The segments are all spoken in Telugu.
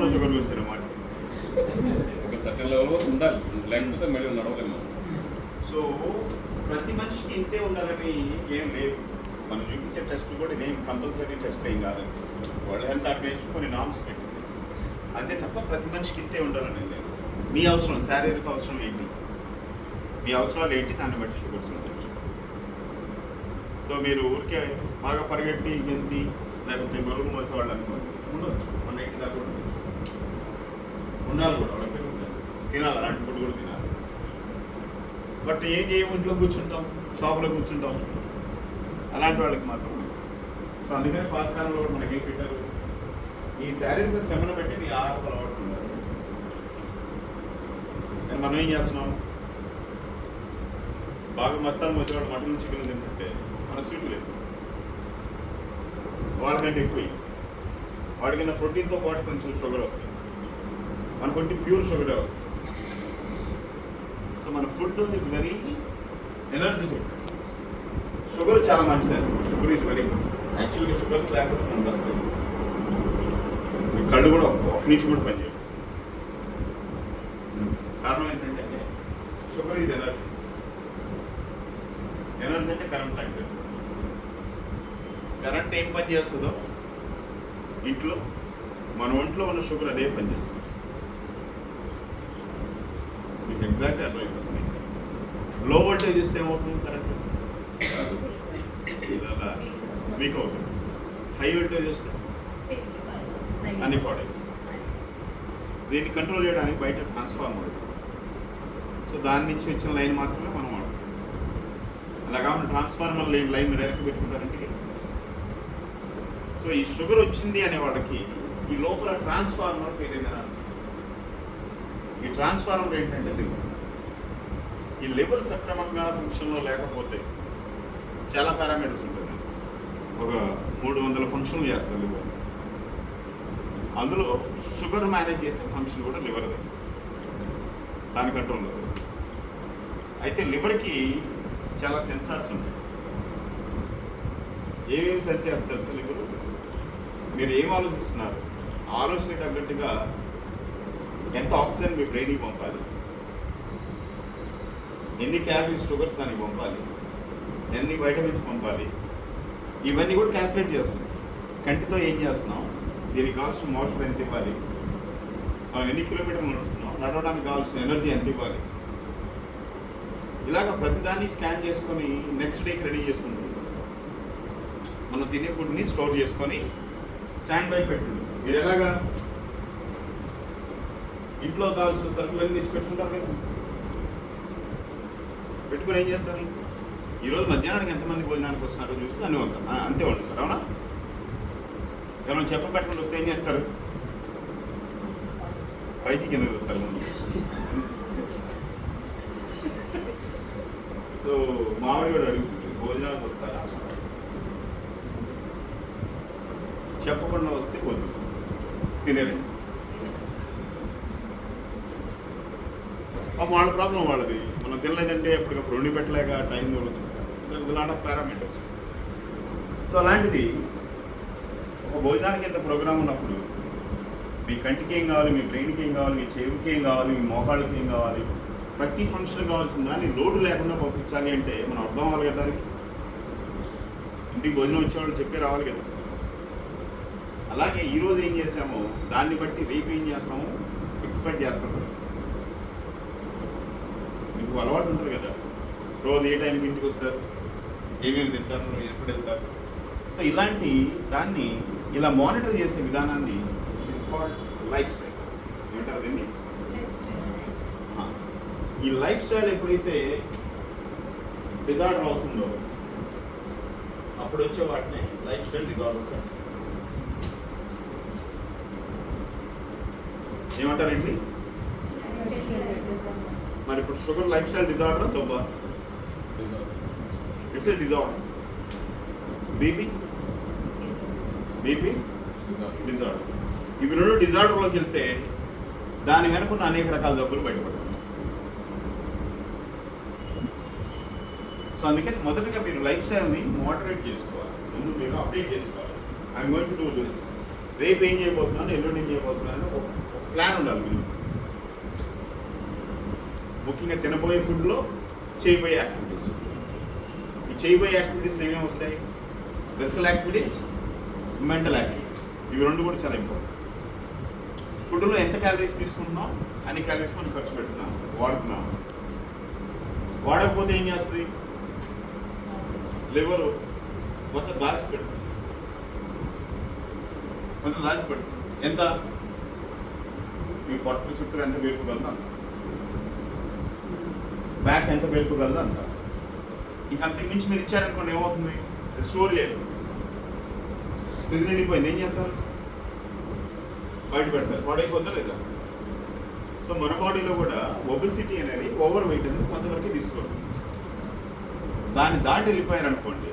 ఉన్న షుగర్ గురించి అన్నమాట ఒక సర్టన్ లెవెల్ వరకు ఉండాలి. లేకపోతే మళ్ళీ నడవలేము. సో ప్రతి మనిషికి ఇంతే ఉండాలని ఏం లేదు. మనం చూపించే టెస్ట్లు కూడా ఇదేం కంపల్సరీ టెస్ట్ ఏం కాదు. వరల్డ్ హెల్త్ ఆర్గనైజేషన్ కొన్ని నామ్స్ పెట్టింది అంతే తప్ప ప్రతి మనిషికి ఇంతే ఉండాలని లేదు. మీ అవసరం శారీరక అవసరం ఏంటి? మీ అవసరాలు ఏంటి? దాన్ని బట్టి షుగర్స్ ఉండొచ్చు. సో మీరు ఊరికే బాగా పరిగెట్టి గెంతి లేకపోతే బరువులు మోసేవాళ్ళు అనుకోండి ఉండొచ్చు. మన ఇంటి దాకా కూడా ఉండొచ్చు. ఉండాలి కూడా. వాళ్ళకి ఉండాలి. తినాలి. అలాంటి ఫుడ్ కూడా తినాలి. బట్ ఏం చేయము ఇంట్లో కూర్చుంటాం. షాపులో కూర్చుంటాం. అలాంటి వాళ్ళకి మాత్రం సో అందుకని పాతకాలంలో కూడా మనకి ఏం పెట్టారు? ఈ శారీరక శ్రమను బట్టి మీ ఆహారం అలవాటు ఉండాలి. కానీ మనం ఏం చేస్తున్నాం? బాగా మస్తాలు మోసేవాడు మటన్ చికెన్ తింటుంటే మన స్వీట్ లేదు. వాళ్ళకంటే ఎక్కువ. వాడికన్నా ప్రోటీన్తో పాటు కొంచెం షుగర్ వస్తుంది. మనకుంటే ప్యూర్ షుగరే వస్తుంది. సో మన food is very energetic sugar చాలా మంచిదండి షుగర్ ఈజ్ వెరీ యాక్చువల్గా షుగర్స్ లేకపోతే మనం కళ్ళు కూడా ఒక నిమిషం కూడా పనిచేయాలి కారణం ఏంటంటే షుగర్ ఈజ్ ఎనర్జీ ఎనర్జీ అంటే కరెంట్ అంటే కరెంట్ ఏం పని చేస్తుందో? ఇంట్లో మన ఒంట్లో ఉన్న షుగర్ అదే పని చేస్తుంది. మీకు ఎగ్జాక్ట్ అర్థమైపోతుంది. లో వోల్టేజ్ ఇస్తే ఏమవుతుంది కరెంట్? ఇలా వీక్ అవుతుంది. హై వోల్టేజ్ ఇస్తే అన్ని పాడే దీన్ని కంట్రోల్ చేయడానికి బయట ట్రాన్స్ఫార్మర్ సో దాని నుంచి వచ్చిన లైన్ మాత్రమే మనం వాడుతాం అలా కాకుండా ట్రాన్స్ఫార్మర్ లైన్ లైన్ డైరెక్ట్ పెట్టుకుంటారంటే సో ఈ షుగర్ వచ్చింది అనే వాళ్ళకి ఈ లోపల ట్రాన్స్ఫార్మర్ ఫెయిల్ అయిందని ఈ ట్రాన్స్ఫార్మర్ ఏంటంటే లివర్. ఈ లివర్ సక్రమంగా ఫంక్షన్లో లేకపోతే చాలా పారామీటర్స్ ఉంటుంది ఒక మూడు వందల ఫంక్షన్లు చేస్తారు లివర్. అందులో షుగర్ మేనేజ్ చేసే ఫంక్షన్ కూడా లివర్దే. దాని లేదు అయితే లివర్కి చాలా సెన్సార్స్ ఉంటాయి. ఏమేమి సెర్చ్ చేస్తారు సార్ లివర్ మీరు ఏం ఆలోచిస్తున్నారు? ఆలోచన తగ్గట్టుగా ఎంత ఆక్సిజన్ మీ బ్రెయిన్కి పంపాలి? ఎన్ని క్యాలరీస్ షుగర్స్ దానికి పంపాలి? ఎన్ని వైటమిన్స్ పంపాలి? ఇవన్నీ కూడా క్యాల్కులేట్ చేస్తుంది కంటితో ఏం చేస్తున్నాం? దీనికి కావాల్సిన మోషన్ ఎంత ఇవ్వాలి? మనం ఎన్ని కిలోమీటర్లు నడుస్తున్నాం? నడవడానికి కావాల్సిన ఎనర్జీ ఎంత ఇవ్వాలి? ఇలాగ ప్రతిదాన్ని స్కాన్ చేసుకొని నెక్స్ట్ డేకి రెడీ చేసుకుంటుంది మనం తినే ఫుడ్ని స్టోర్ చేసుకొని స్టాండ్ బై పెట్టండి మీరు ఎలాగా? ఇంట్లో కావాల్సిన సరుకులన్నీ తెచ్చి పెట్టుకుంటారు కదా. పెట్టుకుని ఏం చేస్తారు? ఈరోజు మధ్యాహ్నానికి ఎంతమంది భోజనానికి వస్తున్నారో చూసి దాన్ని వంతాం అంతే వండుతారు అవునా? ఎవరైనా చెప్ప పెట్టకుండా వస్తే ఏం చేస్తారు? పైకి కింద చూస్తారు సో మామిడి కూడా అడుగుతుంది భోజనానికి వస్తారా? చెప్పకుండా వస్తే వద్దు. తినలేదు వాళ్ళ ప్రాబ్లం వాళ్ళది. మనం తినలేదంటే ఎప్పటికప్పుడు రెండు పెట్టలేక టైం దొరుకుతుంది. లాట్ ఆఫ్ పారామీటర్స్ సో అలాంటిది ఒక భోజనానికి ఎంత ప్రోగ్రామ్ ఉన్నప్పుడు మీ కంటికి ఏం కావాలి మీ బ్రెయిన్కి ఏం కావాలి మీ చెవికి ఏం కావాలి మీ మోకాళ్ళకి ఏం కావాలి? ప్రతి ఫంక్షన్ కావాల్సిన దాన్ని లోటు లేకుండా పంపించాలి అంటే మనం అర్థం అవ్వాలి కదా దానికి? ఇంటికి భోజనం వచ్చేవాళ్ళు చెప్పి రావాలి కదా. అలాగే ఈరోజు ఏం చేసామో దాన్ని బట్టి రేపు ఏం చేస్తామో ఎక్స్పెక్ట్ చేస్తాం. మీకు అలవాటు ఉంటుంది కదా? రోజు ఏ టైంకి ఇంటికి వస్తారు? ఏమేమి తింటారు? ఎప్పుడు వెళ్తారు? సో ఇలాంటి దాన్ని ఇలా మానిటర్ చేసే విధానాన్ని లైఫ్ స్టైల్ ఏమంటారు దీన్ని? ఈ లైఫ్ స్టైల్ ఎప్పుడైతే డిజార్డర్ అవుతుందో అప్పుడు వచ్చే వాటిని లైఫ్ స్టైల్ డిజార్డర్స్ అంటారు. ఏమంటారండి? మరి ఇప్పుడు sugar life style disorder జబ్బా? It's a disorder BP BP disorder ఇవి రెండు డిజార్డర్లోకి వెళ్తే దాని వెనుకున్న అనేక రకాల జబ్బులు బయటపడతాయి. సో అందుకని మొదటగా మీరు లైఫ్ స్టైల్ని మోడరేట్ చేసుకోవాలి. ముందు మీరు అప్డేట్ చేసుకోవాలి. I'm going to do this రేపు ఏం చేయబోతున్నాను ఎల్లుండి ఏం చేయబోతున్నాను ఒక ప్లాన్ ఉండాలి మీరు ముఖ్యంగా తినబోయే ఫుడ్లో చేయబోయే యాక్టివిటీస్ ఈ చేయబోయే యాక్టివిటీస్ ఏమేమి వస్తాయి? ఫిజికల్ యాక్టివిటీస్ మెంటల్ యాక్టివిటీస్ ఇవి రెండు కూడా చాలా ఇంపార్టెంట్ ఫుడ్లో ఎంత క్యాలరీస్ తీసుకుంటున్నాం అన్ని క్యాలరీస్ మనం ఖర్చు పెడుతున్నాం వాడుతున్నాం. వాడకపోతే ఏం చేస్తుంది? లివరు కొత్త దాచి పెడుతుంది. కొంచెం దాచిపెట్టు. ఎంత? మీ పొట్టు చుట్టూ ఎంత పేరుకోగలదు అంత. బ్యాక్ ఎంత పేరుకోగలదు అంత. ఇంకా అంతకు మించి మీరు ఇచ్చారనుకోండి ఏమవుతుంది? స్టోర్ లేదు ఫ్రిడ్జ్ నిండిపోయింది. ఏం చేస్తారు? బయట పెడతారు. పాడైపోద్దా లేదా? సో మన బాడీలో కూడా ఒబిసిటీ అనేది ఓవర్ వెయిట్ అనేది కొంతవరకు తీసుకోవాలి. దాన్ని దాటి వెళ్ళిపోయారనుకోండి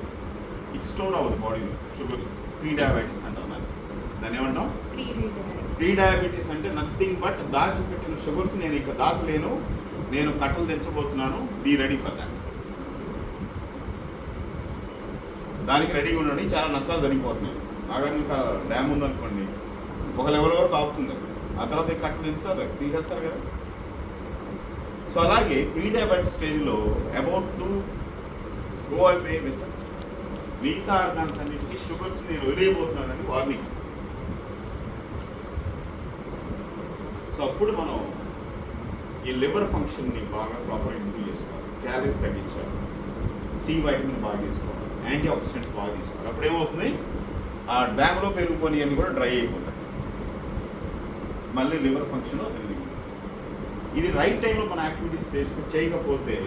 ఇది స్టోర్ అవ్వదు బాడీలో. షుగర్ ప్రీ డయాబెటీస్ అంటాం దాన్ని ఏమంటాం? ప్రీ డయాబెటీస్ అంటే నథింగ్ బట్ దాచిపెట్టిన షుగర్స్ నేను ఇక దాచలేను. నేను కట్టలు తెచ్చబోతున్నాను బీ రెడీ ఫర్ దాట్ దానికి రెడీగా ఉండండి. చాలా నష్టాలు జరిగిపోతున్నాయి. నాగార్జున డ్యామ్ ఉందనుకోండి. ఒక లెవెల్ వరకు ఆపుతుంది. ఆ తర్వాత కట్టలు తెస్తారు తీసేస్తారు కదా. సో అలాగే ప్రీ డయాబెటిస్ స్టేజ్లో అబౌట్ టు గో అయిపోయి విత్ మిగతా ఆర్గాన్స్ అన్నిటికీ షుగర్స్ నేను వదిలేయబోతున్నానని వార్నింగ్ సో అప్పుడు మనం ఈ లివర్ ఫంక్షన్ని బాగా ప్రాపర్ ఇంప్రూవ్ చేసుకోవాలి. క్యాలరీస్ తగ్గించాలి. సి వైటమిన్ బాగా తీసుకోవాలి. యాంటీ ఆక్సిడెంట్స్ బాగా తీసుకోవాలి. అప్పుడు ఏమవుతుంది? ఆ డ్యామ్లో పెరుగుకొని అని కూడా డ్రై అయిపోతాయి. మళ్ళీ లివర్ ఫంక్షన్ అది ఇది రైట్ టైంలో మన యాక్టివిటీస్ చేసుకు చేయకపోతే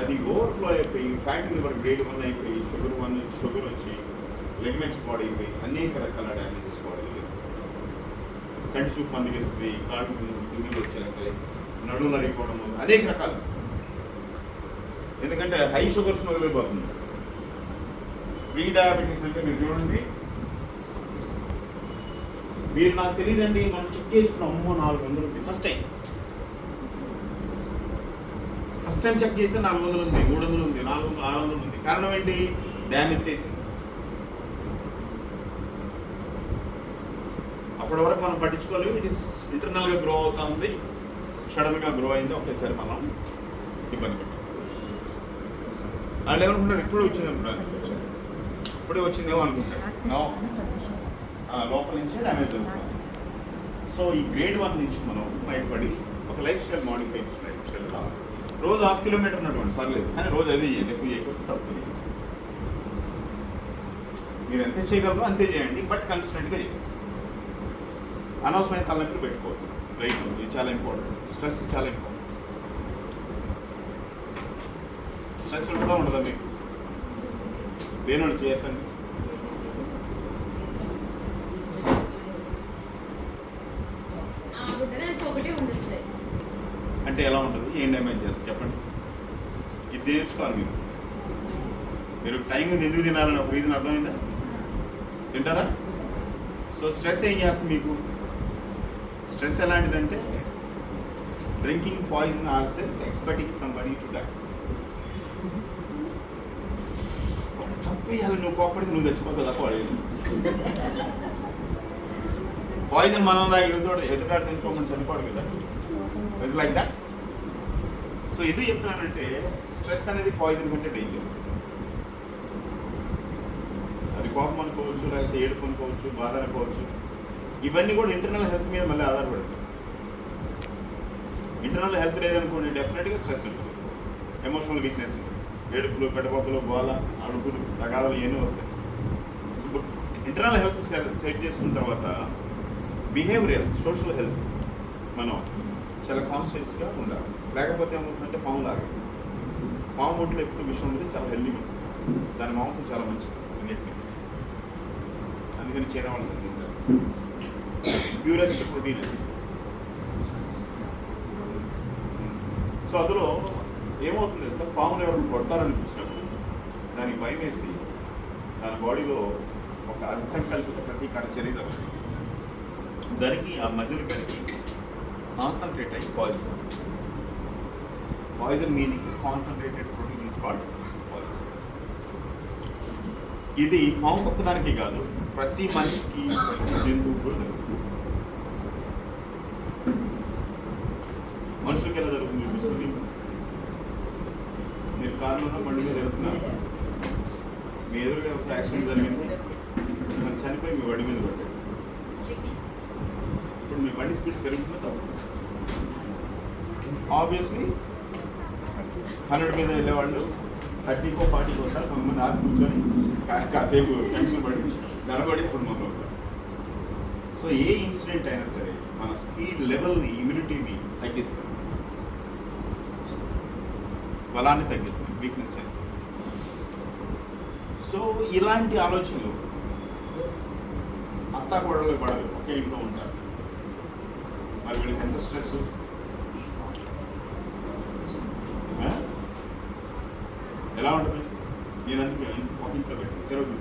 అది ఓవర్ఫ్లో అయిపోయి ఫ్యాటీ లివర్ గ్రేడ్ వన్ అయిపోయి షుగర్ వన్ షుగర్ వచ్చి లెగ్మెంట్స్ బాడీ అయిపోయి అనేక రకాల డ్యామేజెస్ బాడీ కంటి చూపు మందిగిస్తుంది కాళ్ళు కిందికి వచ్చేస్తాయి నడుము నరిగిపోవడం అనేక రకాలు. ఎందుకంటే హై షుగర్స్ వదిలిపోతుంది. ప్రీ డయాబెటీస్ అంటే మీరు చూడండి. మీరు నాకు తెలియదండి మనం చెక్ చేసుకున్నాం అమ్మో నాలుగు వందలు ఉంది. First time first time check చేస్తే నాలుగు వందలు ఉంది మూడు వందలు ఉంది నాలుగు వందలు ఆరు వందలు ఉంది. కారణం ఏంటి? డ్యామేజ్ చేసింది. అప్పటి వరకు మనం పట్టించుకోలేము. ఇట్ ఇస్ ఇంటర్నల్గా గ్రో అవుతా ఉంది సడన్గా గ్రో అయింది. ఒకేసారి మనం ఇబ్బంది పెట్టాం వాళ్ళు ఏమనుకుంటారు ఇప్పుడు వచ్చింది అనుకుంటారు ఇప్పుడే వచ్చిందేమో అనుకుంటారు నో లోపల నుంచే డ్యామేజ్ అవుతుంది సో ఈ గ్రేడ్ వన్ నుంచి మనం బయటపడి ఒక life style modify life style రోజు హాఫ్ కిలోమీటర్ ఉన్నటువంటి పర్లేదు. కానీ రోజు అదే చేయండి. ఎక్కువ చేయకపోతే తప్పు మీరు ఎంత చేయగలరో అంతే చేయండి. బట్ కన్సిస్టెంట్గా చేయండి. అనవసరమైన తలనొప్పులు పెట్టుకోవద్దు. రైట్ ఇది చాలా ఇంపార్టెంట్ స్ట్రెస్ చాలా ఇంపార్టెంట్ స్ట్రెస్ ఉంటుందా ఉండదా మీకు? దేని చేయకండి అంటే ఎలా ఉంటుంది? ఏం డ్యామేజ్ చేస్తుంది? చెప్పండి. ఇది నేర్చుకోవాలి మీరు. మీరు టైం ఎందుకు తినాలని ఒక రీజన్ అర్థమైందా? తింటారా? సో స్ట్రెస్ ఏం చేస్తుంది మీకు? స్ట్రెస్ ఎలాంటిదంటే drinking poison or self expecting somebody to die చంపేయాలి నువ్వు కోపడితే నువ్వు చచ్చిపోతావు తప్ప పాయిజన్ మనం దాకా ఎదురు ఎదురాడు తెలుసుకోమని చనిపోడు కదా. ఇట్స్ లైక్ దట్ సో ఎందుకు చెప్తున్నానంటే స్ట్రెస్ అనేది పాయిజన్ కంటే డేంజర్ అది కోపం అనుకోవచ్చు లేకపోతే ఏడుపు అనుకోవచ్చు బాధ అనుకోవచ్చు. ఇవన్నీ కూడా ఇంటర్నల్ హెల్త్ మీద మళ్ళీ ఆధారపడతాయి. ఇంటర్నల్ హెల్త్ లేదనుకోండి డెఫినెట్గా స్ట్రెస్ ఉంటుంది. ఎమోషనల్ వీక్నెస్ ఉంటుంది. ఏడుపులు పెడబొబ్బలు గోల అడుగులు రకాలు ఇవన్నీ వస్తాయి. ఇంటర్నల్ హెల్త్ సెట్ చేసుకున్న తర్వాత బిహేవియర్ సోషల్ హెల్త్ మనం చాలా కాన్షియస్గా ఉండాలి. లేకపోతే ఏమవుతుందంటే పాము లాగా. పాము ఒంట్లో ఎప్పుడు విషయం ఉండేది చాలా హెల్దీగా ఉంటుంది. దాని మాంసం చాలా మంచిది. అన్నిటికీ. అందుకని చేరే వాళ్ళు ప్యూరెస్ట్ ప్రోటీన్ సో అందులో ఏమవుతుంది సార్ పాములు ఎవరు కొడతారనిపించినప్పుడు దానికి భయం వేసి దాని బాడీలో ఒక అసంకల్పిత ప్రతీకార చర్య జరుగుతుంది. జరిగి ఆ మజిల్ కలిగి కాన్సన్ట్రేట్ అయ్యి poison poison meaning concentrated protein is called poison ఇది పాము ఒక్కదానికి కాదు ప్రతి మనిషికి జంతువు కూడా జరుగుతుంది. మనుషులకి ఎలా జరుగుతుంది? చూపించండి మీరు కారులో బండి మీద వెళ్తున్నారు మీ ఎదురుగా ఒక యాక్సిడెంట్ జరిగింది. మనం చనిపోయి మీ బండి మీద పడ్డాయి ఇప్పుడు మీ బండి స్పీడ్ పెరుగుతుందో తప్పు ఆబ్వియస్లీ హండ్రెడ్ మీద వెళ్ళేవాళ్ళు థర్టీకో ఫార్టీకో సార్ కొంతమంది ఆగి కూర్చొని కా- కాసేపు టెన్షన్ పడి నిలబడి ఇప్పుడు మొదలు సో ఏ ఇన్సిడెంట్ అయినా సరే మన స్పీడ్ లెవెల్ని ఇమ్యూనిటీని తగ్గిస్తాం బలాన్ని తగ్గిస్తుంది వీక్నెస్ చేస్తుంది. సో ఇలాంటి ఆలోచనలు అత్తా కూడా పడదు ఒకే ఇంట్లో ఉంటారు. మరి వీళ్ళకి ఎంత స్ట్రెస్ ఎలా ఉంటుంది? నేను అందుకే ఒక ఇంట్లో పెట్టి చెరువు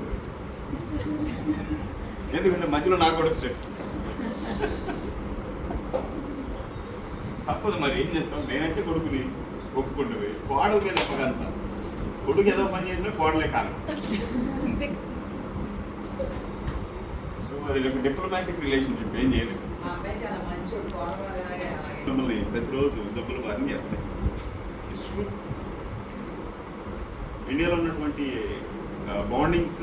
ఎందుకంటే మధ్యలో నాకు కూడా స్ట్రెస్ తప్పదు మరి ఏం చెప్తాం నేనంటే కొడుకుని. ఒప్పుకుంటుంది. కోడల మీద పగంత కొడుకు ఏదో పని చేసినా కోడలే కాలం సో అది ఒక డిప్లొమాటిక్ రిలేషన్షిప్ ఏం చేయలేదు మిమ్మల్ని ప్రతిరోజు డబ్బులు బారిన చేస్తాయి. ఇండియాలో ఉన్నటువంటి బాండింగ్స్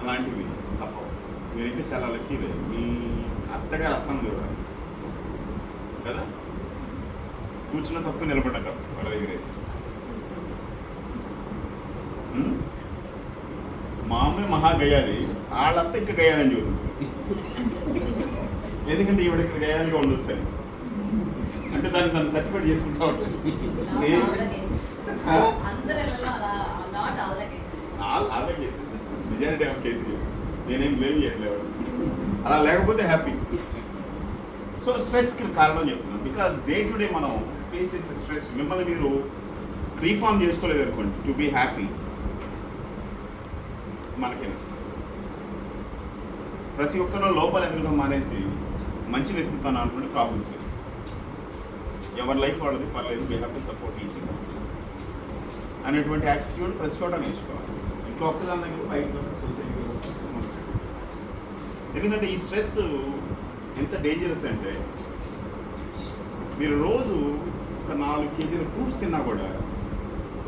అలాంటివి తప్పవు. మీరైతే చాలా లక్కీలే మీ అత్తగారు అత్తను చూడాలి కదా? కూర్చున్న తప్పు నిలబడ్డాక వాళ్ళ దగ్గర? మా అమ్మ మహా గయాలి వాళ్ళత్త ఇంకా గయాలని చూస్తుంది ఎందుకంటే ఈవిడ ఇక్కడ గయాలిగా ఉండొచ్చు అని. అంటే దాన్ని తను సర్టిఫైడ్ చేసుకుంటా ఉంటుంది ఏ- ఆ? అందరి ఇళ్ళలో అలా not all the cases all అదే కేసెస్ మెజారిటీ ఆఫ్ కేసెస్ నేనేం బ్లేమ్ చేయట్లేదు అలా లేకపోతే హ్యాపీ సో స్ట్రెస్కి కారణం చెప్తున్నాను. బికాస్ డే టు డే మనం ఫేస్ చేసే స్ట్రెస్ మిమ్మల్ని మీరు రీఫార్మ్ చేసుకోలేదు అనుకోండి. టు బీ హ్యాపీ మనకే నష్టం. ప్రతి ఒక్కరూ లోపల ఎదగడం మానేసి మంచి వెతుకుతాను అనుకుంటే ప్రాబ్లమ్స్ లేదు. ఎవరి లైఫ్ వాళ్ళది పర్లేదు we have to support each అనేటువంటి యాటిట్యూడ్ ప్రతి చోట నేర్చుకోవాలి. ఇంట్లో ఒక్కదాని దగ్గర బయట సొసైటీలో ఎందుకంటే ఈ స్ట్రెస్ ఎంత డేంజరస్ అంటే మీరు రోజు ఒక నాలుగు కేజీల ఫ్రూట్స్ తిన్నా కూడా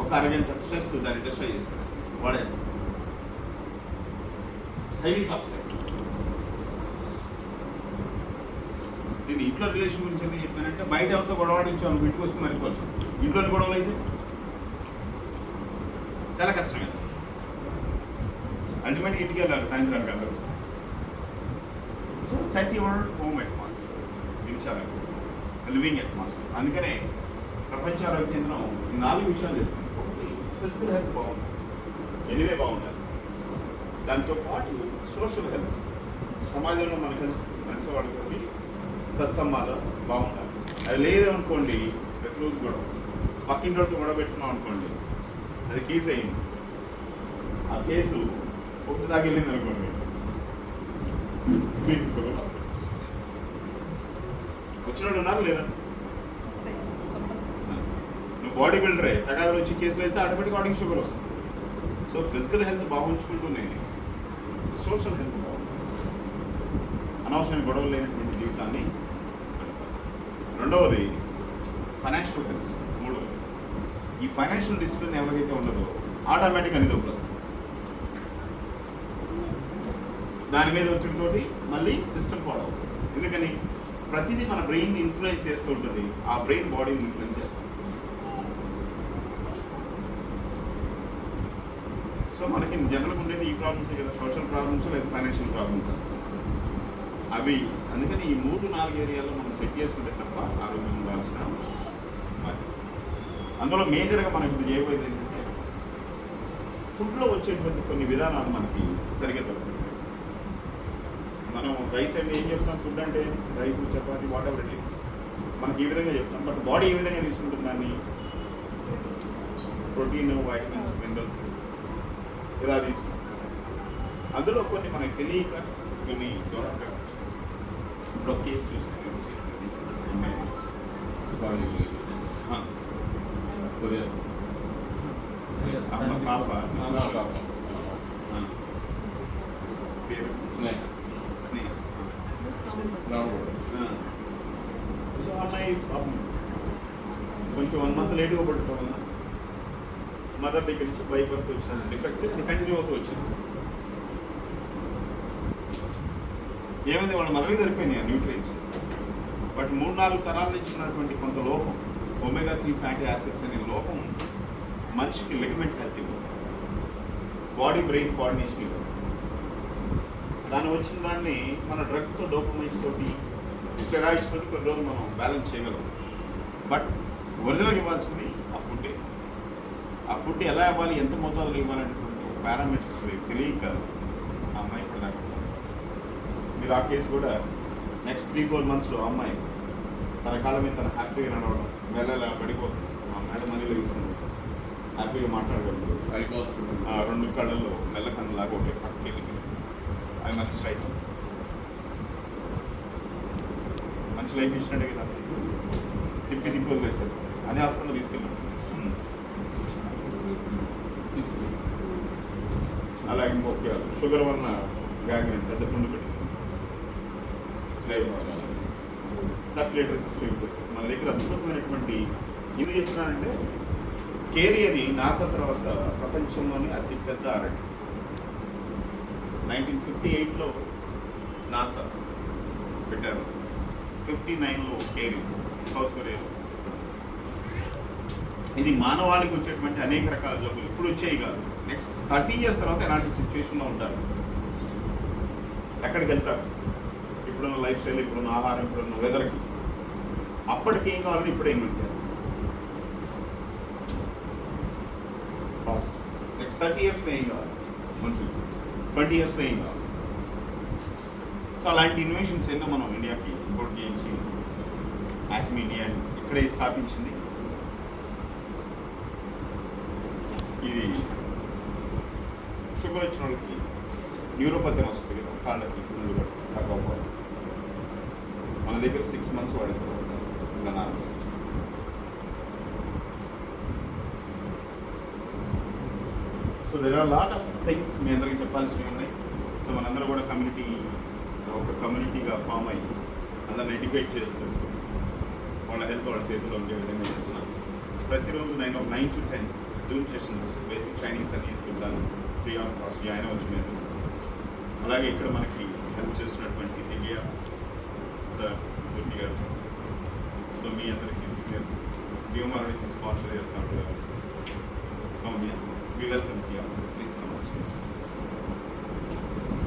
ఒక అరగంట స్ట్రెస్ దాన్ని డిస్ట్రాయ్ చేసుకునేస్తుంది వాడేస్తుంది హైలీ టాక్సిక్ నేను ఇంట్లో రిలేషన్ గురించి ఎందుకు చెప్పానంటే బయట ఎవరితో గొడవ పెట్టుకొస్తే మరి కొంచెం ఇంట్లో గొడవలు అయితే చాలా కష్టం కదా అల్టిమేట్గా ఇంటికి వెళ్ళాలి సాయంత్రానికి అందరూ so set your home atmosphere ఇది చాలా లివింగ్ అట్మాస్ఫియర్ అందుకనే ప్రపంచ ఆరోగ్య కేంద్రం ఈ నాలుగు విషయాలు చెప్తుంది ఒకటి ఫిజికల్ హెల్త్ బాగుంది ఎనివే బాగుండాలి దాంతో పాటు సోషల్ హెల్త్ సమాజంలో మన కలిసి కలిసి వాడుతుంది సత్సంబాధం బాగుండాలి అది లేదనుకోండి ప్రతిరోజు గొడవ. పక్కింటితో గొడవ పెట్టుకున్నాం అనుకోండి అది కేసు అయింది ఆ కేసు ఒట్టు దాకా వెళ్ళింది అనుకోండి. మీకు షుగర్ వచ్చిన వాళ్ళు ఉన్నారు లేదా? నువ్వు బాడీ బిల్డరే తగాదలు వచ్చి కేసులు అయితే ఆటోమేటిక్ బాడీకి షుగర్ వస్తుంది. సో ఫిజికల్ హెల్త్ బాగుంచుకుంటూనే సోషల్ హెల్త్ బాగుంటుంది. అనవసరమైన గొడవలు లేనటువంటి జీవితాన్ని రెండవది ఫైనాన్షియల్ హెల్త్ మూడవది ఈ ఫైనాన్షియల్ డిసిప్లిన్ ఎవరికైతే ఉండదో ఆటోమేటిక్ అనేది ఒకటి వస్తుంది దాని మీద ఒత్తిడితోటి మళ్ళీ సిస్టమ్ ఫాలో అవుతుంది. ఎందుకని? ప్రతిదీ మన బ్రెయిన్ ఇన్ఫ్లుయెన్స్ చేస్తూ ఉంటుంది. ఆ బ్రెయిన్ బాడీని ఇన్ఫ్లుయెన్స్ చేస్తుంది సో మనకి జనరల్గా ఉండేది ఈ ప్రాబ్లమ్స్ కదా సోషల్ ప్రాబ్లమ్స్ లేదా ఫైనాన్షియల్ ప్రాబ్లమ్స్ అవి అందుకని ఈ మూడు నాలుగు ఏరియాలో మనం సెట్ చేసుకుంటే తప్ప ఆరోగ్యం ఉండాల్సిన అందులో మేజర్గా మనం ఇప్పుడు చేయబోయేది ఏంటంటే ఫుడ్లో వచ్చేటువంటి కొన్ని విధానాలు మనకి సరిగ్గా దొరుకుతాయి. మనం రైస్ అంటే ఏం చెప్తాం? ఫుడ్ అంటే rice chapati whatever it is మనకి ఈ విధంగా చెప్తాం. బట్ బాడీ ఏ విధంగా తీసుకుంటుంది దాన్ని? ప్రోటీన్ వైటమిన్స్ మినరల్స్ ఇలా తీసుకున్నాం అందులో కొన్ని మనకు తెలియక కొన్ని దొరక ఇప్పుడు ఒక అమ్మ పాప స్నేహ. స్నేహ. కొంచెం వన్ మంత్ లేట్గా పట్టుకోవడం మదర్ దగ్గర నుంచి భయపడుతూ వచ్చిన డిఫెక్ట్ అది కంటిన్యూ అవుతూ వచ్చింది ఏమైంది? వాళ్ళ మదర్కి సరిపోయినాయి న్యూట్రియన్స్ బట్ మూడు నాలుగు తరాల నుంచి ఉన్నటువంటి కొంత లోపం ఒమేగా త్రీ ఫ్యాటీ యాసిడ్స్ అనే లోపం మనిషికి ligament health body brain coordination ఇవ్వదు దాన్ని వచ్చిన దాన్ని మన డ్రగ్తో డోపమైన్స్ తోటి స్టెరాయిడ్స్ తోటి కొన్ని రోజులు మనం బ్యాలెన్స్ చేయగలం. బట్ ఒరిజినల్గా ఇవ్వాల్సింది ఆ ఫుడ్డే ఆ ఫుడ్ ఎలా ఇవ్వాలి? ఎంత మోతాదులో ఇవ్వాలనేటువంటి పారామీటర్స్ తెలియక ఆ అమ్మాయి ఇప్పుడు దాకా. మీరు ఆ కేసు కూడా నెక్స్ట్ త్రీ ఫోర్ మంత్స్లో అమ్మాయి తన కాళ్ళ మీద తన హ్యాపీగా నడవడం వెళ్ళాలి పడిపోతుంది. ఆ మేడం మనీలో ఇస్తుంది హ్యాపీగా మాట్లాడగలదు రెండు కళ్ళల్లో మెల్లకన్నులాగా ఒకటి పక్కకి అది మంచి స్ట్రైక్ మంచి లైఫ్ ఇచ్చినట్టే కదా. తిప్పి తిప్పి వదిలేశారు. అదే హాస్పిటల్ తీసుకెళ్ళాం అలాగే ఇంకొక షుగర్ వలన వ్యాగ్రెంట్ పెద్ద పుండు పెట్టి సర్క్యులేటరీ సిస్టమ్ ఇంప్రూవ్ మన దగ్గర అద్భుతమైనటువంటి ఇది చెప్తున్నానంటే కేరీ అని నాసా తర్వాత ప్రపంచంలోని అతి పెద్ద ఆర్ఎండ్ నైన్టీన్ ఫిఫ్టీ ఎయిట్లో నాసా పెట్టారు. ఫిఫ్టీ నైన్లో కేరీ సౌత్ కొరియాలో ఇది మానవాళికి వచ్చేటువంటి అనేక రకాల జబ్బులు. ఇప్పుడు వచ్చేవి కాదు. నెక్స్ట్ థర్టీ ఇయర్స్ తర్వాత ఎలాంటి సిచ్యువేషన్లో ఉంటారు? ఎక్కడికి వెళ్తారు? ఇప్పుడున్న లైఫ్ స్టైల్ ఇప్పుడున్న ఆహారం ఇప్పుడున్న వెదర్కి అప్పటికి ఏం కావాలని ఇప్పుడే ఇన్వెంట్ చేస్తాం నెక్స్ట్ థర్టీ ఇయర్స్లో ఏం కావాలి? మనుషులు ట్వంటీ ఇయర్స్లో ఏం కావాలి? సో అలాంటి ఇన్వెన్షన్స్ ఎన్నో మనం ఇండియాకి ఇంపోర్ట్ చేయించి యాక్మ్ ఇండియా ఇక్కడే స్థాపించింది. ఇది షుగర్ వచ్చిన వాళ్ళకి న్యూరోపథ్యం వస్తుంది కదా కాళ్ళకి ముందు తగ్గకపోవడం. మన దగ్గర సిక్స్ మంత్స్ వాడిన తర్వాత ఇంకా so there are lot of things మీ అందరికీ చెప్పాల్సినవి ఉన్నాయి. సో మనందరూ కూడా కమ్యూనిటీ ఒక కమ్యూనిటీగా ఫామ్ అయ్యి అందరిని ఎడ్యుకేట్ చేస్తూ వాళ్ళ హెల్త్ వాళ్ళ చేతిలో ఉండే విధంగా చేస్తున్నాం. ప్రతిరోజు nine nine to ten zoom sessions basic trainings అన్ని ఇస్తుంటాను ఫ్రీ ఆఫ్ కాస్ట్ జాయిన్ అవ్వచ్చు మీరు అలాగే ఇక్కడ మనకి హెల్ప్ చేస్తున్నటువంటి దివ్య సార్ గుర్తి గారు. సో మీ అందరికీ సీనియర్ భీమవరం నుంచి స్పాన్సర్ చేస్తూ Soumya we welcome to please come